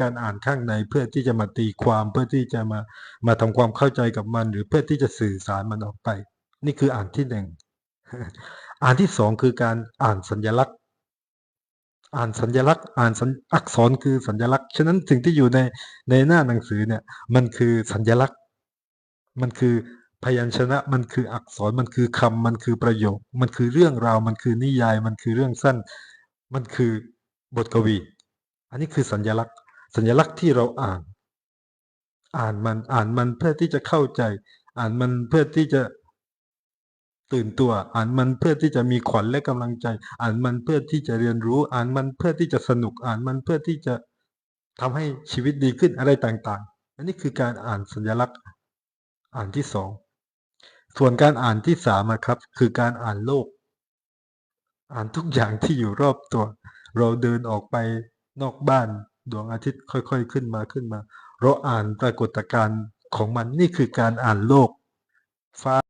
การอ่านข้างในเพื่อที่จะมาตีความเพื่อที่จะมามาทำความเข้าใจกับมัน หรือเพื่อที่จะสื่อสารมันออกไป นี่คืออ่านที่หนึ่งอ่านที่สองคือการอ่านสัญลักษณ์ อ่านสัญลักษณ์อ่านอักษรคือสัญลักษณ์ฉะนั้นสิ่งที่อยู่ในในหน้าหนังสือเนี่ย มันคือสัญลักษณ์ มันคือพยัญชนะมันคืออักษรมันคือคำมันคือประโยค มันคือเรื่องราว มันคือนิยาย มันคือเรื่องสั้น มันคือบทกวี อันนี้คือสัญลักษณ์ สัญลักษณ์ที่เราอ่าน อ่านมันอ่านมันเพื่อที่จะเข้าใจ อ่านมันเพื่อที่จะตื่นตัว อ่านมันเพื่อที่จะมีขวัญและกำลังใจ อ่านมันเพื่อที่จะเรียนรู้ อ่านมันเพื่อที่จะสนุก อ่านมันเพื่อที่จะทำให้ชีวิตดีขึ้นอะไรต่างๆอันนี้คือการอ่านสัญลักษณ์ อ่านที่สองส่วนการอ่านที่สามครับ คือการอ่านโลก อ่านทุกอย่างที่อยู่รอบตัว เราเดินออกไปนอกบ้าน ดวงอาทิตย์ค่อยๆขึ้นมาขึ้นมา เราอ่านปรากฏการณ์ของมันนี่คือการอ่านโลก ฟ้า